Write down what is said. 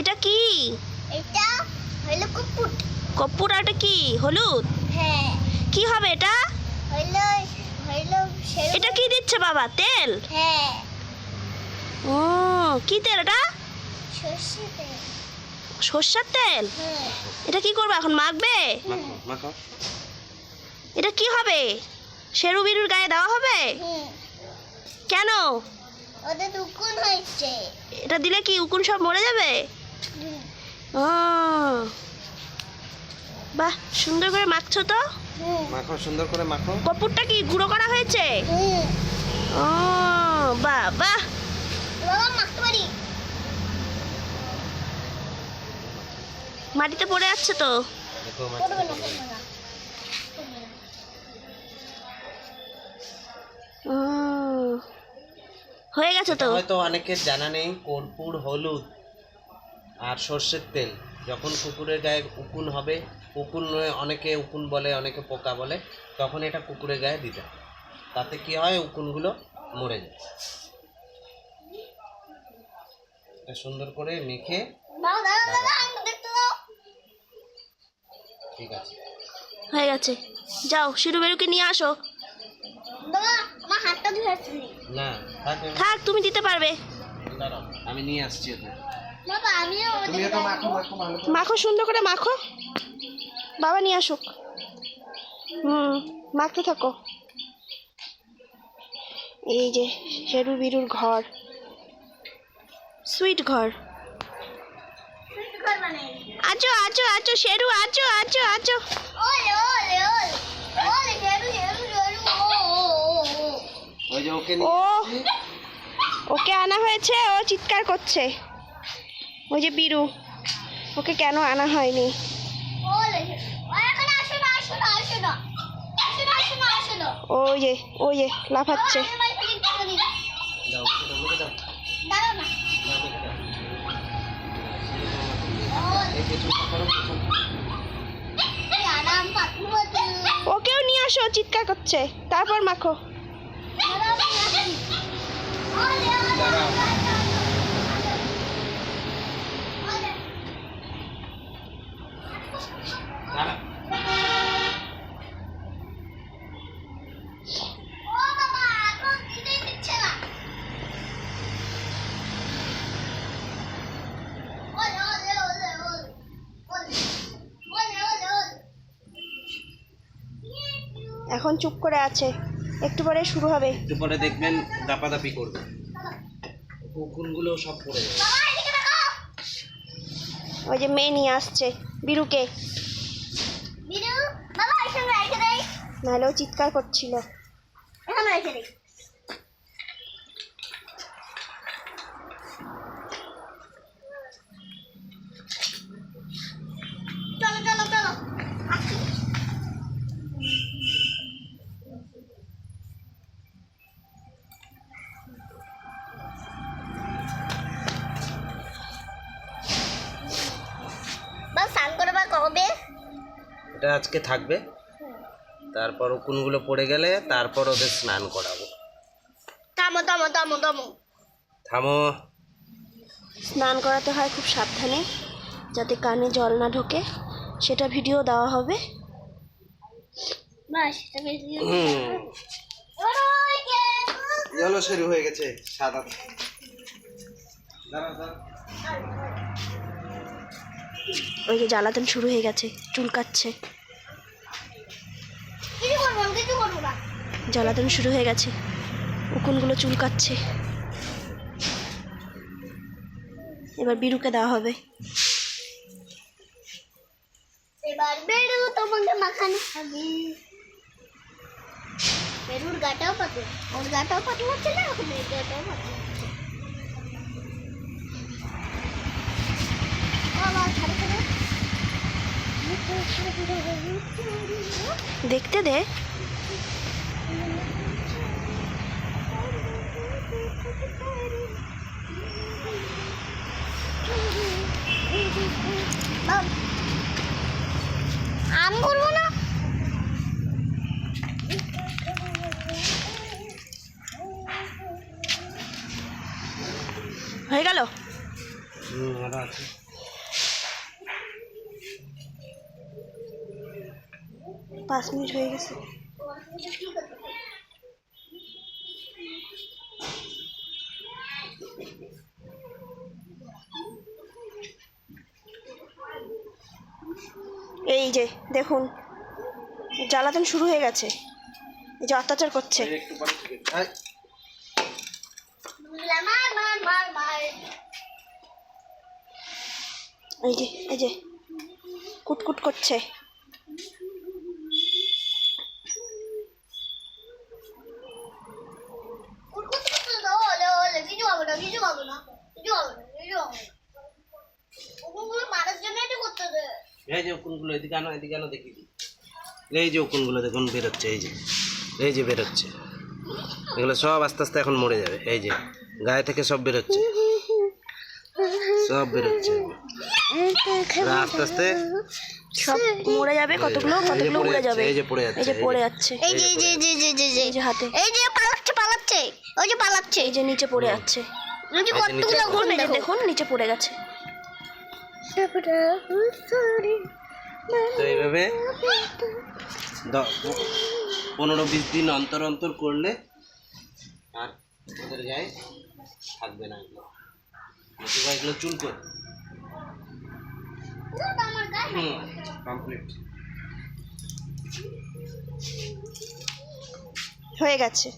এটা কি? এটা হইল কুকুর। কর্পূর আর এটা কি? হলুদ? হ্যাঁ। কি হবে এটা? হইল হইল সেরকম- এটা কি দিচ্ছে বাবা? তেল? হ্যাঁ। ও কি তেল এটা? সর্ষে তেল। সর্ষের তেল? হ্যাঁ। এটা কি করবে এখন মাখবে? মাখো মাখো। এটা কি হবে? শেরু বিরুর গায়ে দেওয়া হবে? কেন? ওদের দুকুন হয়েছে। এটা দিলে কি উকুন সব মরে যাবে। ও। বাহ সুন্দর করে মাখছো তো? মাখো সুন্দর করে মাখো। কর্পূরটা কি গুঁড়ো করা হয়েছে? ও বাহ বাহ। বাবা মাখতে পারি? মাটিতে পড়ে যাচ্ছে তো? হয়ে গেছে তো? হয়তো অনেকের জানা নেই কর্পূর হলুদ। আর সর্ষের তেল। যখন কুকুরের গায়ে উকুন হবে উকুন অনেকে উকুন বলে অনেকে পোকা বলে তখন এটা কুকুরের গায়ে দিতে হয়। তাতে কি হয়? উকুনগুলো মরে যায়। এটা সুন্দর করে মেখে ঠিক আছে। হয়ে গেছে। যাও শিরু বেরুকে নিয়ে আসো। না থাক। থাক তুমি দিতে পারবে। আমি নিয়ে আসছি ওকে। মাখো সুন্দর করে মাখো। বাবা নিয়ে আসুক। হুম মাখতে থাকো। এই যে হেরু বিরুর ঘর। সুইট ঘর। আচো আচো আচো শেরু আচো আচো আচো ও ওকে আনা হয়েছে ও চিৎকার করছে। ওই যে বিরু, ওকে কেন আনা হয়নি? ওই যে, ওই লাফাচ্ছে। ওকেও নিয়ে আসো, চিৎকার করছে। তারপর মাখো। এখন চুপ করে আছে। একটু পরে শুরু হবে। একটু পরে দেখবেন দাপাদাপি করবে। উকুনগুলো সব পড়ে যাবে। ওই যে মেয়ে নিয়ে আসছে। বিরুকে। বিরু বাবা এখানে রেখে দেই। নাহলে চিৎকার করছিল। এখানে রেখে দেই। এটা আজকে থাকবে। তারপর উকুনগুলো পড়ে গেলে তারপর ওদের স্নান করাবো। থামো থামো থামো থামো। থামো। স্নান করাতে হয় খুব সাবধানে যাতে কানে জল না ঢোকে। সেটা ভিডিও দেওয়া হবে। শুরু হয়ে গেছে সাদা। দাঁড়াও দাঁড়াও। ওই যে জ্বালাতন শুরু হয়ে গেছে চুলকাচ্ছে। জ্বালাতন শুরু হয়ে গেছে উকুনগুলো চুলকাচ্ছে। এবার বিরুকে দেওয়া হবে। এবার বেরু তোমাকে মাখানো হবে। বেরুর গাটাও পাতলা ওর গাটাও পাতলা হচ্ছে না? ওর গাটাও পাতলা। দেখতে দে। আম করব হয়ে গেল? পাঁচ মিনিট হয়ে গেছে। এই যে দেখুন জ্বালাতন শুরু হয়ে গেছে। এই যে অত্যাচার করছে। এই যে এই যে কুটকুট করছে কুটকুট করতে দাও ওলে ওলে কিছু হবে না কিছু হবে না কিছু হবে না কিছু হবে না ওগুলো মারার জন্য এটা করতে দে এই যে উকুনগুলো এদিকে আনো এদিকে আনো দেখি এই যে উকুনগুলো দেখুন বেরোচ্ছে এই যে এই যে বেরোচ্ছে এগুলো সব আস্তে আস্তে এখন মরে যাবে এই যে গায়ে থেকে সব বেরোচ্ছে সব বেরোচ্ছে আস্তে আস্তে সব মরে যাবে কতগুলো কতগুলো উড়ে যাবে এই যে পড়ে যাচ্ছে এই যে পড়ে যাচ্ছে এই যে এই যে এই যে এই যে এই যে এই যে হাতে এই যে পালাচ্ছে পালাচ্ছে ওই যে পালাচ্ছে এই যে নিচে পড়ে যাচ্ছে কতগুলো দেখুন নিচে পড়ে গেছে। তো এইভাবে পনেরো বিশ দিন অন্তর অন্তর করলে আর ওদের গায়ে থাকবে না। এগুলো নতুবা এগুলো চুল করে। আমার হুম কমপ্লিট হয়ে গেছে।